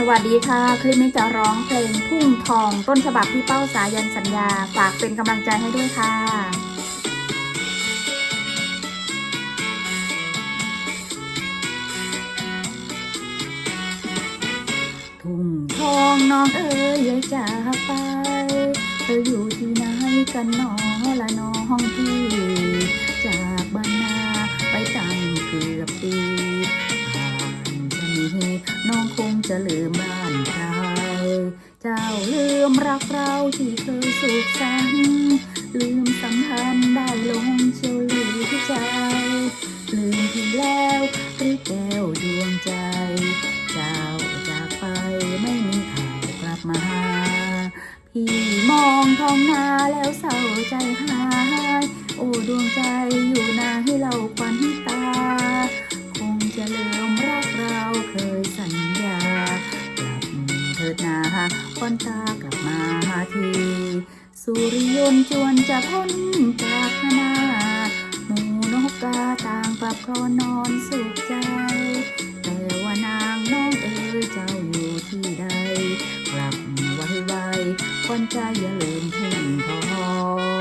สวัสดีค่ะ คลิปนี้จะร้องเพลงทุ่งทองต้นฉบับพี่เป้าสายันสัญญา ฝากเป็นกำลังใจให้ด้วยค่ะ ทุ่งทองน้องเอ๋ยยายจาไป เธออยู่ที่ไหนกันหนอละน้องพี่จากบ้านนาานใครเจ้าลืมรักเราที่เคยสุขสันต์ลืมสัมพันธ์ได้ลงเชียวหรือที่ใจ ลืมที่แล้วหรือแก้วดวงใจ เจ้าจากไปไม่มีข่าวกลับมาพี่มองท้องนาแล้วเศร้าใจหาย โอ้ดวงใจอยู่นาให้เราควันตา คงจะเรา อนตากลับมาทีสุริยนจวนจะพ้นจากขนาหมูนกกาต่างปรับครอนอนสุขใจ แต่ว่านางน้องเอ๋ยเจ้าอยู่ที่ใด กลับไวไวควันใจอย่าลืมเพ่งทอ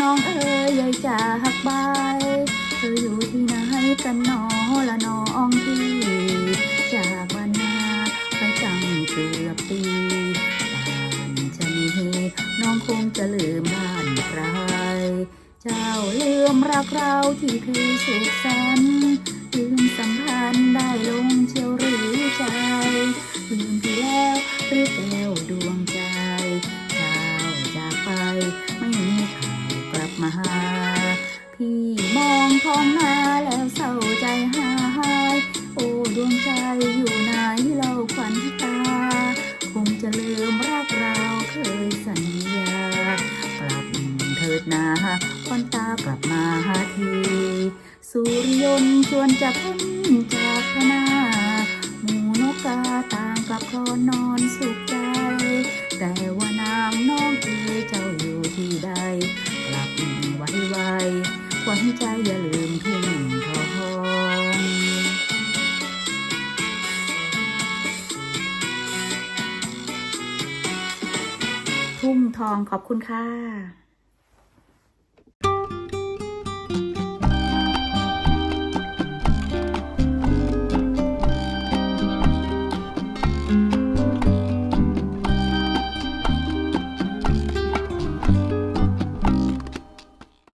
น้องเอ๋ยยายจากบายเธออยู่ที่ไหนกันหนอละน้องพี่จากบ้านนาไปจังเกือบปีป่านชะนีน้องคงจะลืมบ้านใคร เจ้าลืมรักเราที่เคยสุขสันต์ลืมสัมพันธ์ได้ลงเชียว องหน้าแล้วเศร้าใจหายโอ้ดวงใจอยู่ไหนเราขวัญตา คงจะลืมรักเราเคยสัญญากลับเถิดนาควันตากลับมาหาที สุริยนต์ชวนจะพ้นจาก อย่าลืมทุ่งทองทุ่งทองขอบคุณค่ะ